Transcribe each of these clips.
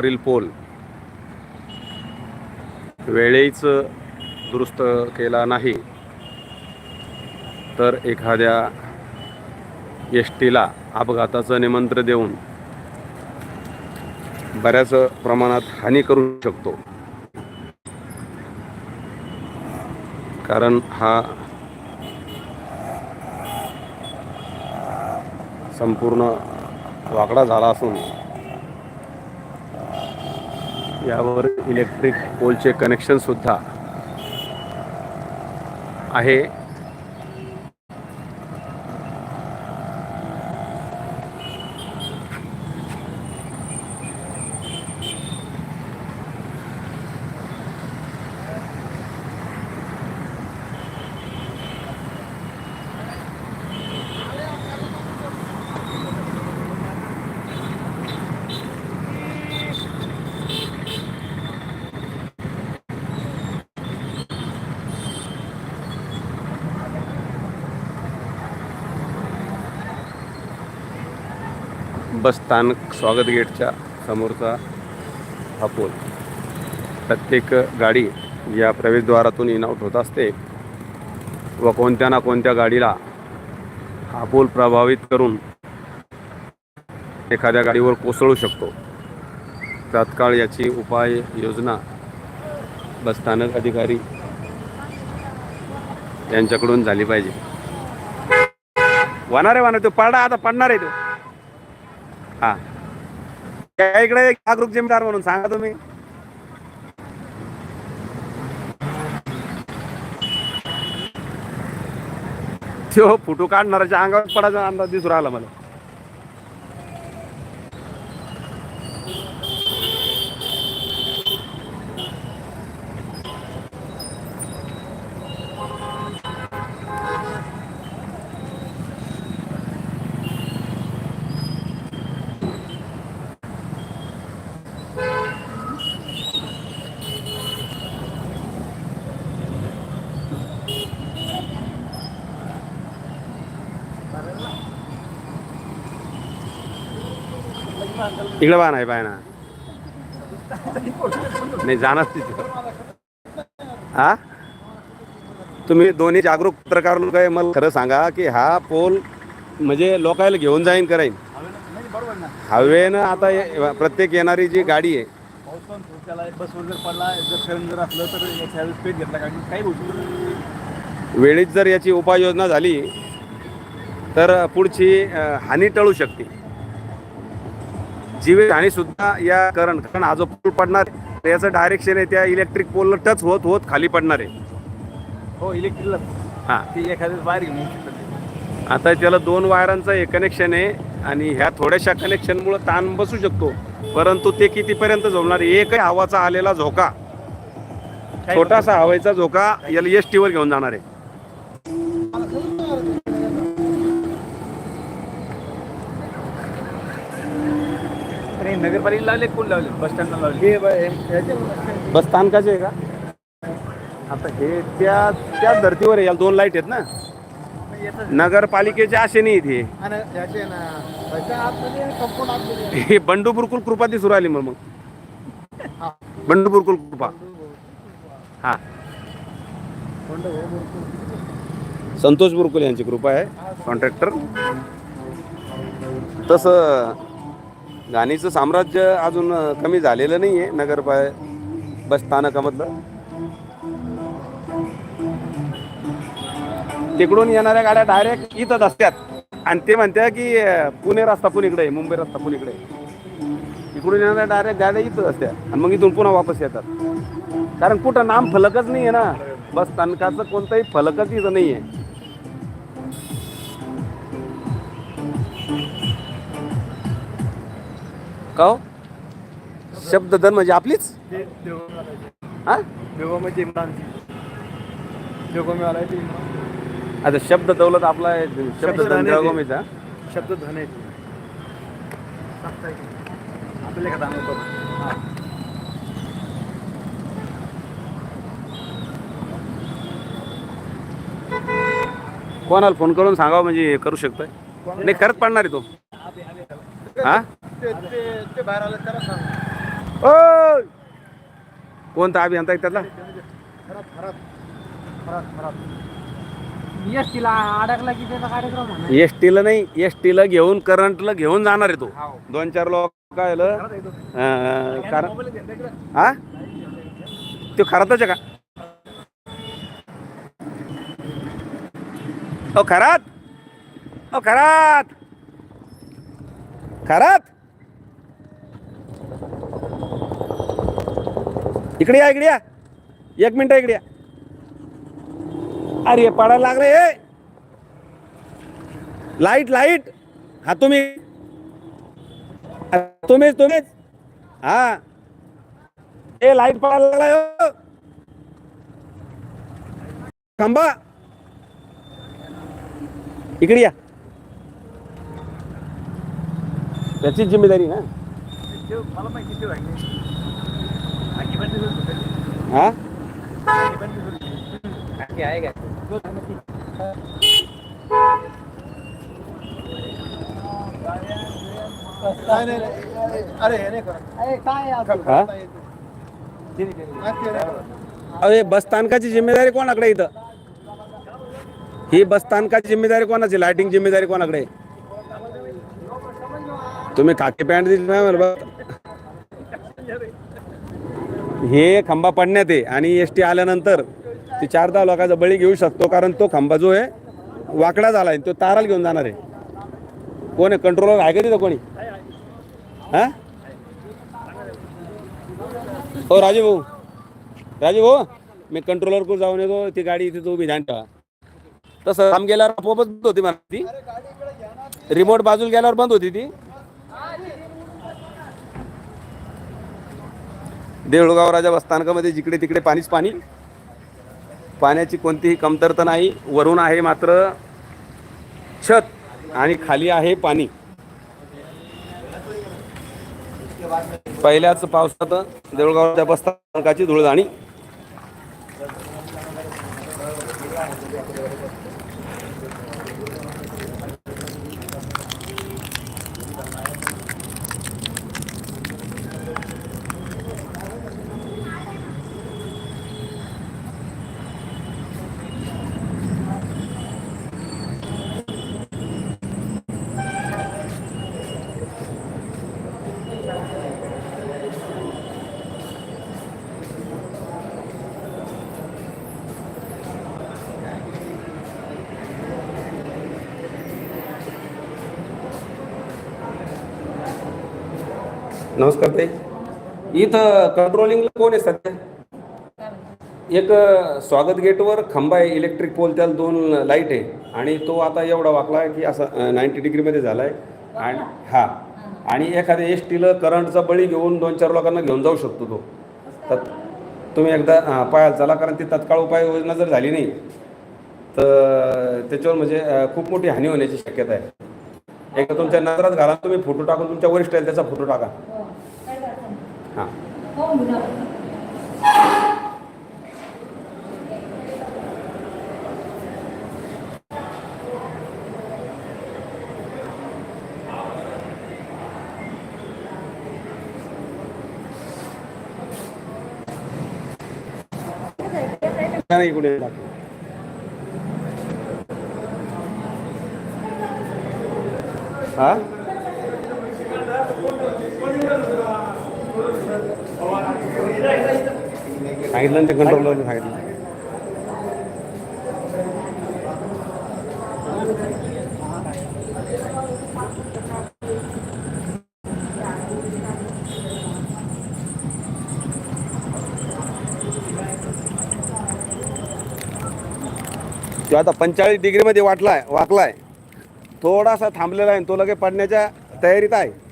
वरील पोल. वेळेच दुरुस्त केला नाही तर एखाद्या एस टीला अपघाताचं निमंत्रण देऊन बऱ्याच प्रमाणात हानी करू शकतो. कारण हा संपूर्ण वाकडा झाला असून यावर इलेक्ट्रिक पोलचे कनेक्शन सुद्धा आहे. बस स्थानक स्वागत गेटच्या समोरचा हा पोल. प्रत्येक गाडी या प्रवेशद्वारातून इन आउट होत असते व कोणत्या ना कोणत्या गाडीला हा पोल प्रभावित करून एखाद्या गाडीवर कोसळू शकतो. तात्काळ याची उपाय योजना बसस्थानक अधिकारी यांच्याकडून झाली पाहिजे. वाणार आहे वाणार तो पडा आता पडणार आहे तो. हा. त्या इकडे जागरूक जिमदार म्हणून सांगा तुम्ही. तो फोटो काढणाऱ्याच्या अंगावर पडायचा अंदाज दिसून राहिला मला. इकडे बाण नाही पाय ना. नाही जाणार तिथे. हा? तुम्ही दोन्ही जागरूक पत्रकार लोक आहे मला खरं सांगा की हा पोल म्हणजे लोकायला घेऊन जाईन कराईन हवेनं आता प्रत्येक येणारी जी गाडी आहे. जर वेळीच जर याची उपाययोजना झाली तर पुढची हानी टळू शकते. जीवित हानी सुद्धा या करंट कारण हा जो पूल पडणार याचं डायरेक्शन आहे त्या इलेक्ट्रिक पोलला टच होत होत खाली पडणार आहे. हो इलेक्ट्रिकला हां. ती एखाद्या बाहेर घेऊन आता त्याला दोन वायरांचं हे कनेक्शन आहे आणि ह्या थोड्याशा कनेक्शनमुळे ताण बसू शकतो. परंतु ते कितीपर्यंत झोलणार आहे? एकही हवाचा आलेला झोका छोटासा हवेचा झोका याला एस टीवर घेऊन जाणार आहे. नगरपालिका लावले कोण लावले? बस स्टँडला लावले. बस स्थानकाचे आहे का? आता हे त्या त्या धर्तीवर आहे याला दोन लाइट आहेत ना. नगरपालिकेचे असे नाही इथे हे बंडू बुरकुल कृपा दिसू राहिली मग. मग बंडू बुरकुल कृपा. हा. संतोष बुरकुल यांची कृपा आहे कॉन्ट्रॅक्टर. तसं गाणीचं साम्राज्य अजून कमी झालेलं नाही आहे नगर बस स्थानकामधलं. तिकडून येणाऱ्या गाड्या डायरेक्ट इथंच असतात. आणि ते म्हणतात की पुणे रस्ता पुणीकडे आहे, मुंबई रस्ता पुणीकडे इकडे इकडून येणाऱ्या डायरेक्ट गाड्या इथंच असतात. आणि मग इथून पुन्हा वापस येतात. कारण कुठं नाम फलकच नाही आहे ना. बस स्थानकाचं कोणतंही फलकच इथं नाही आहे का हो? शब्दधन म्हणजे आपलीच? हा? ते इम्रान. आता शब्द दौलत आपला आहे, आहे ते. जळगावमीचा शब्द धन आहे कोणाला फोन करून सांगावं म्हणजे करू शकतोय? नाही खरंच पडणार आहे तो. हा? ते ते- ते बाहेर आलं त्याला सांग कोणता अभियंता आहे त्यातला? खराब खराब खराब खराब. यश तिला अडकला की त्याचा कार्यक्रम एस टीला नाही एस टीला घेऊन करंटला घेऊन जाणार आहे तो. दोन चार लोक काय. अं, कारण. हा? तो खरातच आहे का? ओ खरात ओ खरात खरात इकडे या इकडे या. एक मिनिट इकडे या. अरे पडायला लागले हे लाइट लाइट. हा तुम्ही. तुम्हीच तुम्हीच. हा. ए लाइट पडायला लागलाय हो. थांबा. इकडे या. त्याचीच जिम्मेदारी ना? मला माहिती ते वाटले. आगी बंद करून ठेवली. हा. अरे हे नाही करत. अरे काय आहे असं? हा ते नाही करत. नाही, ते नाही करत. अरे बस स्थानकाची जिम्मेदारी कोणाकडे आहे इथं ही बस स्थानकाची जिम्मेदारी कोणाची लाइटिंग जिम्मेदारी कोणाकडे आहे? तुम्ही खाकी पॅन्ट दिली नाही मला बघ. हे खंबा पडण्यात आहे आणि एस टी आल्यानंतर ती चार दहा लोकांचा बळी घेऊ शकतो कारण तो खंबा जो आहे वाकडा झाला आहे तो ताराला घेऊन जाणार आहे. कोण आहे? कंट्रोलर आहे का तिथं कोणी? हा? हो राजू भाऊ. राजू भाऊ मी कंट्रोलरकडून जाऊन येतो ती गाडी इथे तू उभी ध्यान ठेवा. तसं काम गेल्यावर आपोआपच बंद होती मला ती. रिमोट बाजूला गेल्यावर बंद होती ती. देऊळगाव राजा बसस्थानकामध्ये जिकडे तिकडे पाणीच पाणी. पाण्याची कोणतीही कमतरता नाही. वरून आहे मात्र छत आणि खाली आहे पाणी. पहिल्याच पावसात देऊळगाव राजा बस्थानकाची धुळदाणी. नमस्कार ताई. इथं कंट्रोलिंगला कोण आहे सध्या? एक स्वागत गेटवर खंबा आहे इलेक्ट्रिक पोल त्याला दोन लाइट आहे. आणि तो आता एवढा वाकला आहे की असा नाईन्टी डिग्रीमध्ये झाला आहे आणि हा. आणि एखाद्या एस टीला करंटचा बळी घेऊन दोन चार लोकांना घेऊन जाऊ शकतो तो. तर तुम्ही एकदा पाहायला चला कारण ती तत्काळ उपाययोजना जर झाली नाही तर त्याच्यावर म्हणजे खूप मोठी हानी होण्याची शक्यता आहे. एकदा तुमच्या नजरात घाला तुम्ही फोटो टाकून तुमच्या वरिष्ठ आहे त्याचा फोटो टाका. नाही कुठे हा सांगितलं ते कंट्रोलर सांगितलं. तो आता पंचेचाळीस डिग्रीमध्ये वाटलाय वाकलाय. थोडासा थांबलेला आहे तो लगे पडण्याच्या तयारीत आहे.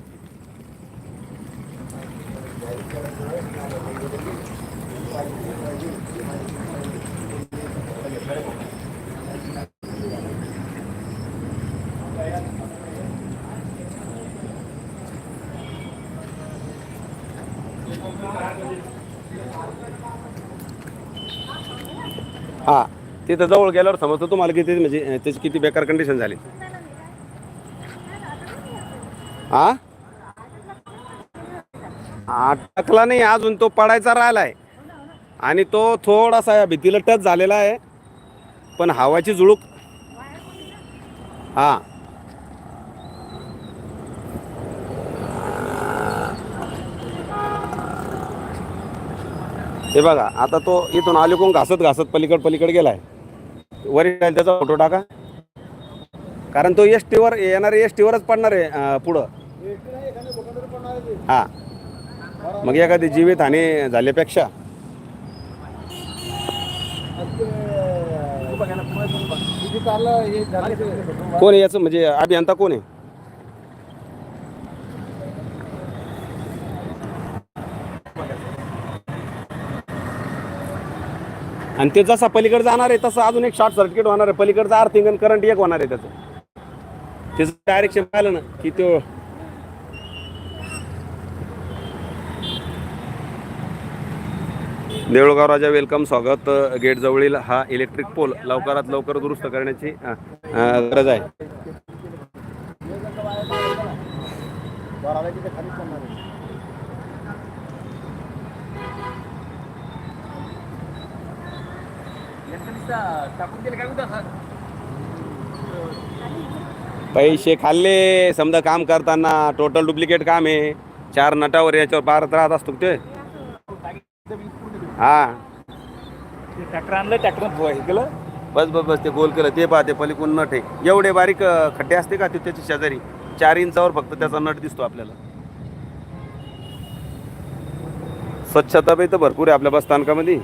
हा तिथं जवळ गेल्यावर समजतं तुम्हाला किती म्हणजे त्याची किती बेकार कंडिशन झाली. हा? अटकला नाही अजून तो पडायचा राहिलाय. आणि तो थोडासा या भीतीला टच झालेला आहे. पण हवाची जुळूक हा. हे बघा आता तो इथून आलिकून घासत घासत पलीकड पलीकडे गेलाय. वरील त्याचा फोटो टाका. कारण तो एस टीवर येणार एस टीवरच पडणार आहे पुढं. हा. मग एखादी जीवित हानी झाल्यापेक्षा. कोण आहे याचं? म्हणजे अभियंता कोण आहे? आणि ते जसा पलीकडे जाणार आहे तसं अजून एक शॉर्ट सर्किट होणार आहे. पलीकडचं आर्थिंग आणि करंट एक होणार आहे त्याचं. त्याचं डायरेक्शन पाहिलं ना की तो देऊळगाव राजा वेलकम स्वागत. गेट जवळील हा इलेक्ट्रिक पोल लवकरात लवकर दुरुस्त करण्याची गरज आहे बाराला तिथे खालीच पडणार आहे. यांचं नुसतं टाकून काय पैसे खाल्ले समजा काम करताना टोटल डुप्लिकेट काम आहे. चार नटावर याच्यावर पारत राहत असतो ते? हा. ट्रॅक्टर आणलं ट्रॅक्टर केलं बस बस बस ते गोल केलं ते पहा ते पलीकडून नट आहे. एवढे बारीक खड्डे असते का ते त्याच्या शेजारी? चार इंचावर फक्त त्याचा नट दिसतो आपल्याला. स्वच्छता तर भरपूर आहे आपल्या बस स्थानकामध्ये.